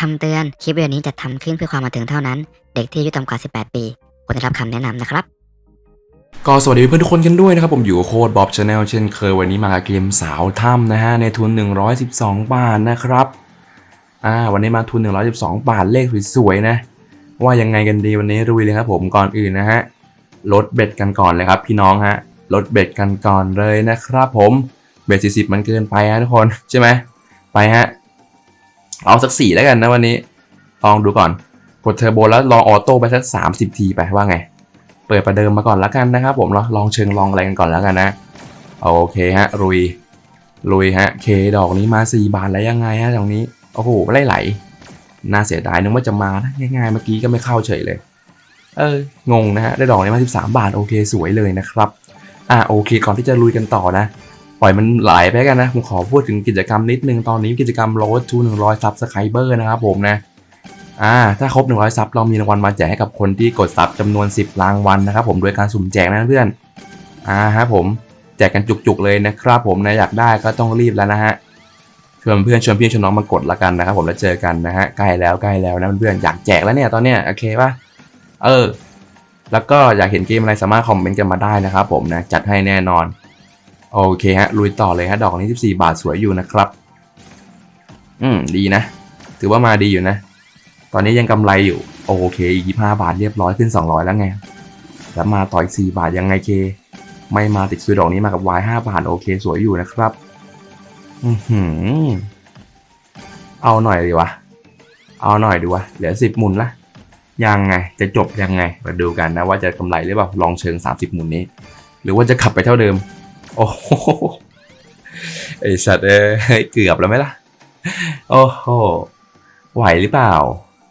คำเตือน คลิปวิดีโอนี้จะทำขึ้นเพื่อความบันเทิงเท่านั้น เด็กที่อายุต่ำกว่า 18 ปีควรได้รับคำแนะนำนะครับ ก็สวัสดีเพื่อนทุกคนกันด้วยนะครับ ผมอยู่โคดบ๊อบชาแนลเช่นเคยวันนี้มากับเกมสาวถ้ำนะฮะ ในทุน 112 บาทนะครับ อ่า วันนี้มาทุน 112 บาทเลขสวยๆนะ ว่ายังไงกันดีวันนี้รุยเลยครับผมก่อนอื่นนะฮะ ลดเบ็ดกันก่อนเลยครับ พี่น้องฮะ ลดเบ็ดกันก่อนเลยนะครับ ผม เบ็ด40 มันเกินไปฮะทุกคนใช่ไหมไปฮะ เอาสักสี่แล้วกันนะวันนี้ ลองดูก่อน กดเทอร์โบแล้วลองออโต้ไปสัก30ทีไปว่าไง เปิดประเดิมมาก่อนแล้วกันนะครับผมลองลองเชิงลองอะไรกันก่อนแล้วกันนะ โอเคฮะรุยลุยฮะ เคดอกนี้มา4บาทแล้วยังไงฮะตรงนี้ โอ้โหไหลไหล น่าเสียดายนึกว่าจะมานะง่ายๆเมื่อกี้ก็ไม่เข้าเฉยเลย เออ งงนะฮะ ได้ดอกนี้มา 13 บาท โอเค สวยเลยนะครับ อะโอเค ก่อนที่จะลุยกันต่อนะ ปล่อยมันไหลไปกันนะ ผมขอพูดถึงกิจกรรมนิดนึง ตอนนี้กิจกรรมโรดทูหนึ่งร้อยซับสไครเบอร์นะครับผมนะ อ่า ถ้าครบ100ซับเรามีรางวัลมาแจกให้กับคนที่กดซับจำนวน10รางวัลนะครับผม โดยการสุ่มแจกนะเพื่อน อ่าฮะผม แจกกันจุกๆเลยนะครับผมนะอยากได้ก็ต้องรีบแล้วนะฮะชวนเพื่อนชวนพี่ชวนน้องมากดละกันนะครับผมแล้วเจอกันนะฮะ ใกล้แล้วใกล้แล้วนะเพื่อนอยากแจกแล้วเนี่ยตอนเนี้ยโอเคป่ะ เออ แล้วก็อยากเห็นเกมอะไรสามารถคอมเมนต์กันมาได้นะครับผมนะจัดให้แน่นอน โอเคฮะลุยต่อเลยฮะ ดอกนี้ 14 บาทสวยอยู่นะครับ อืม ดีนะ ถือว่ามาดีอยู่นะ ตอนนี้ยังกำไรอยู่ โอเค อีก 25 บาทเรียบร้อยขึ้น 200 แล้วไง แล้วมาต่ออีก 4 บาทยังไงเค ไม่มาติดซื้อดอกนี้มากับ Y 5บาทโอเค สวยอยู่นะครับ อือหือ เอาหน่อยดีวะ เอาหน่อยดีวะ เหลือ 10 หมุนละยังไง จะจบยังไง มาดูกันนะว่าจะกำไรหรือเปล่า ลองเชิง 30 หมุนนี้ หรือว่าจะขับไปเท่าเดิม โอ้โหไอสัตว์เอ้ยเกือบแล้วไหมล่ะ โอ้โห ไหวหรือเปล่า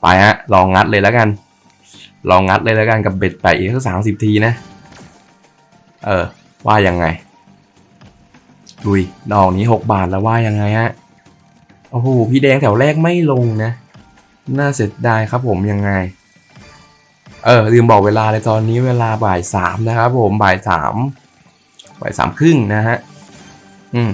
ไปฮะ ลองงัดเลยแล้วกัน ลองงัดเลยแล้วกันกับเบ็ดไปอีกสักสามสิบทีนะ เออ ว่ายังไง ลุย ดอกนี้หกบาทแล้วว่ายังไงฮะ โอ้โห พี่แดงแถวแรกไม่ลงนะ น่าเสียดายครับผมยังไง เออลืมบอกเวลาเลยตอนนี้เวลาบ่ายสามนะครับผมบ่ายสาม บ่ายสามครึ่งนะฮะ อืม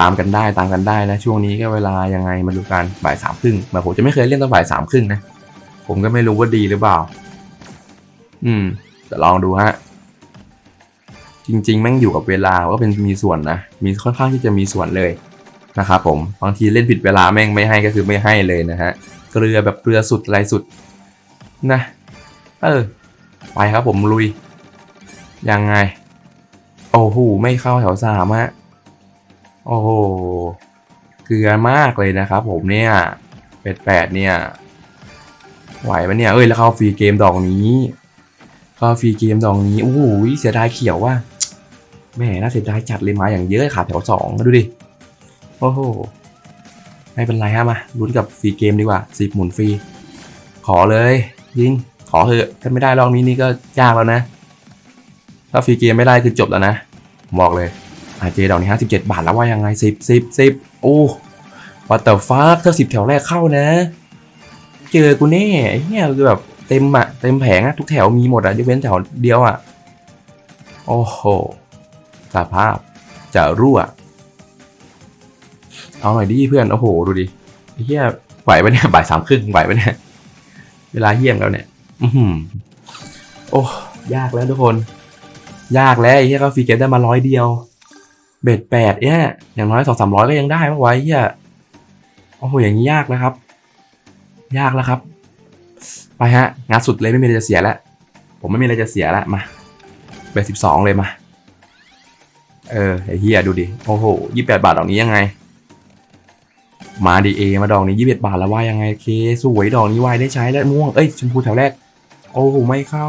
ตามกันได้ตามกันได้นะ ช่วงนี้ก็เวลายังไงมาดูกันบ่ายสามครึ่งแต่ผมจะไม่เคยเล่นตอนบ่ายสามครึ่งนะ ผมก็ไม่รู้ว่าดีหรือเปล่า อืม แต่ลองดูฮะ จริง ๆ แม่งอยู่กับเวลาก็เป็นมีส่วนนะ มีค่อนข้างที่จะมีส่วนเลยนะครับผม บางทีเล่นผิดเวลาแม่งไม่ให้ก็คือไม่ให้เลยนะฮะ เกลือแบบเกลือสุดอะไรสุดนะ เออ ไปครับผมลุย ยังไง โอ้โห ไม่เข้าแถวสามฮะ โอ้โห เกลือมากเลยนะครับผมเนี่ยเป็ดแปดเนี่ย ไหวปะเนี่ย เอ้ย แล้วเข้าฟรีเกมดอกนี้ เข้าฟรีเกมดอกนี้ โอ้โห เสียดายเขียวว่าแม่น่าเสียดายจัดเลยมาอย่างเยอะขาดแถวสองดูดิ โอ้โห ไม่เป็นไรฮะมาลุ้นกับฟรีเกมดีกว่าสิบหมุนฟรี ขอเลย ยิง ขอเถอะถ้าไม่ได้รอบนี้นี่ก็ยากแล้วนะ ถ้าฟรีเกมไม่ได้คือจบแล้วนะผมบอกเลยอาเจดอกนี้ห้าสิบเจ็ดบาทแล้วว่ายังไงสิบสิบสิบโอ้วัตเตอร์ฟัถ้าสิบแถวแรกเข้านะ เจอกูแน่ไอ้เนี่ยคือแบบเต็มอะเต็มแผงอะทุกแถวมีหมดอะยกเว้นแถวเดียวอะโอ้โหสภาพจะรั่ว เอาหน่อยดิเพื่อน โอ้โห ดูดิเหี้ยไหวปะเนี่ยบ่ายสามครึ่งไหวปะเนี่ย เวลาเยี่ยมแล้วเนี่ย อืโอ้ ยากแล้วทุกคน ยากแล้วไอ้เหี้ยก็ฟรีเกมได้มาร้อยเดียว เบ็ดแปดเนี่ยอย่างน้อยสองสามร้อยก็ยังได้ปะไว้เหี้ยโอ้โหอย่างนี้ยากนะครับ ยากแล้วครับ ไปฮะ งานสุดเลยไม่มีอะไรจะเสียแล้วผมไม่มีอะไรจะเสียแล้วมาเบ็ดสิบสองเลยมา เออไอ้เหี้ยดูดิโอ้โหยี่แปดบาทดอกนี้ยังไง มาดีเอมาดอกนี้ยี่สิบาทแล้วว่ายังไงเคสวยดอกนี้วายได้ใช้แล้วม่วงเอ้ยชมพูแถวแรก โอ้โหไม่เข้า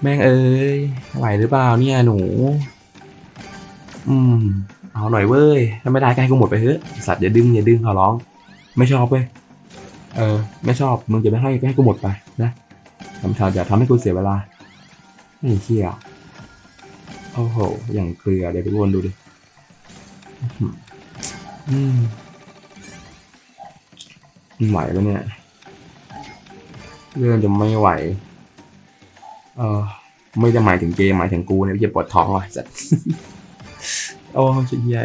แม่งเอ้ยไหวหรือเปล่าเนี่ยหนู อืม เอาหน่อยเว้ยถ้าไม่ได้ก็ให้กูหมดไปเถอะสัตว์อย่าดึงอย่าดึงขอร้อง ไม่ชอบเว้ยเออ ไม่ชอบมึงจะไม่ให้ก็ให้กูหมดไปนะทำชาอย่าทำให้กูเสียเวลาไอ้เหี้ยโอ้โหอย่างเกลือเดี๋ยวทุกคนดูดิอืมไหวปะเนี่ยเรื่องจะไม่ไหว เออ ไม่จะหมายถึงเกมหมายถึงกูเนี่ยจะปวดท้องว่ะสัตว์โอ้ชิเหี้ย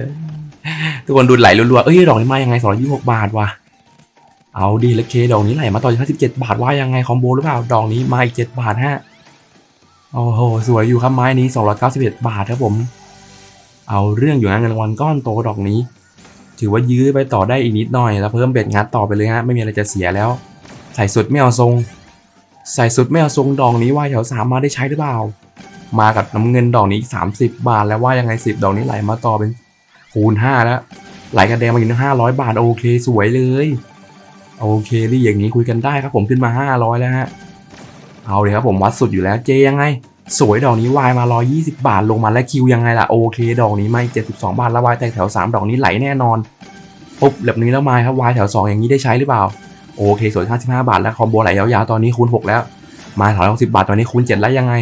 ทุกคนดูไหลรัวๆเอ้ยดอกนี้มายังไงสองร้อยยี่สิบหกบาทว่ะเอาดีแล้วเคดอกนี้ไหลมาต่อจากห้าสิบเจ็ดบาทว่ายังไงคอมโบหรือเปล่าดอกนี้มาอีกเจ็ดบาทฮะโอ้โหสวยอยู่ครับไม้นี้สองร้อยเก้าสิบเอ็ดบาทครับผม เอาเรื่องอยู่นะเงินรางวัลก้อนโตดอกนี้ ถือว่ายื้อไปต่อได้อีกนิดหน่อย แล้วเพิ่มเบ็ดงัดต่อไปเลยฮะไม่มีอะไรจะเสียแล้วใส่สุดไม่เอาทรง ใส่สุดไม่เอาทรงดอกนี้ว่าแถวสามมาได้ใช้หรือเปล่า มากับน้ำเงินดอกนี้สามสิบบาทแล้วว่ายังไงสิบดอกนี้ไหลมาต่อเป็นคูณห้าแล้ว ไหลกระแดงมาอีกห้าร้อยบาทโอเคสวยเลยโอเคนี่อย่างนี้คุยกันได้ครับผมขึ้นมาห้าร้อยแล้วฮะเอาเลยครับผมวัดสุดอยู่แล้วเจยังไง สวยดอกนี้วายมา120 บาทลงมาแล้วคิวยังไงล่ะโอเค ดอกนี้ไม่72 บาทแล้ววายแตกแถว 3 ดอกนี้ไหลแน่นอนปุ๊บแบบนี้แล้วมาครับวายแถว 2 อย่างนี้ได้ใช้หรือเปล่า โอเคสวย55 บาทแล้วคอมโบไหลยาวๆตอนนี้คูณ 6 แล้ว มาแถว60 บาทตอนนี้คูณ 7 แล้วยังไง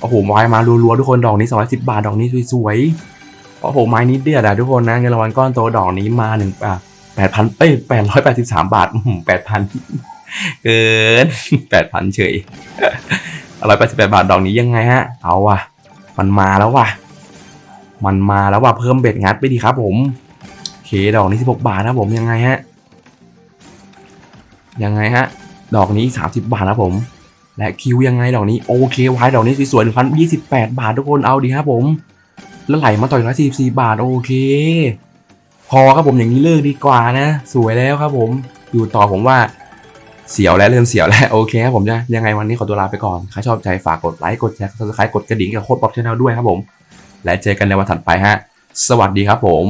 โอ้โหวายมารัวๆทุกคนดอกนี้210 บาทดอกนี้สวยๆโอ้โหไม้นี้เดือดอะทุกคนนะเงินรางวัลก้อนโตดอกนี้มาหนึ่งอะแปดพันเอ้ยแปดร้อยแปดสิบสามบาทแปดพันเกินแปดพันเฉยร้อยแปดสิบแปดบาทดอกนี้ยังไงฮะ เอาว่ะ มันมาแล้วว่ะ มันมาแล้วว่ะเพิ่มเบ็ดงัดไปดีครับผมโอเคดอกนี้สิบหกบาทนะผมยังไงฮะ ยังไงฮะ ดอกนี้สามสิบบาทนะผม และคิวยังไงดอกนี้โอเคไวายดอกนี้สวยๆหนึ่งพันยี่สิบแปดบาททุกคนเอาดีครับผม แล้วไหลมาต่อยร้อยสี่สี่บาทโอเค พอครับผมอย่างนี้เลิกดีกว่านะ สวยแล้วครับผมอยู่ต่อผมว่าเสียวแล้วเริ่มเสียวแล้วโอเคครับผมจะยังไงวันนี้ขอตัวลาไปก่อน ใครชอบใจฝากกดไลค์กดแชร์กด subscribe กดกระดิ่งกับโคตรป๊อปชาแนลด้วยครับผม และเจอกันในวันถัดไปฮะ สวัสดีครับผม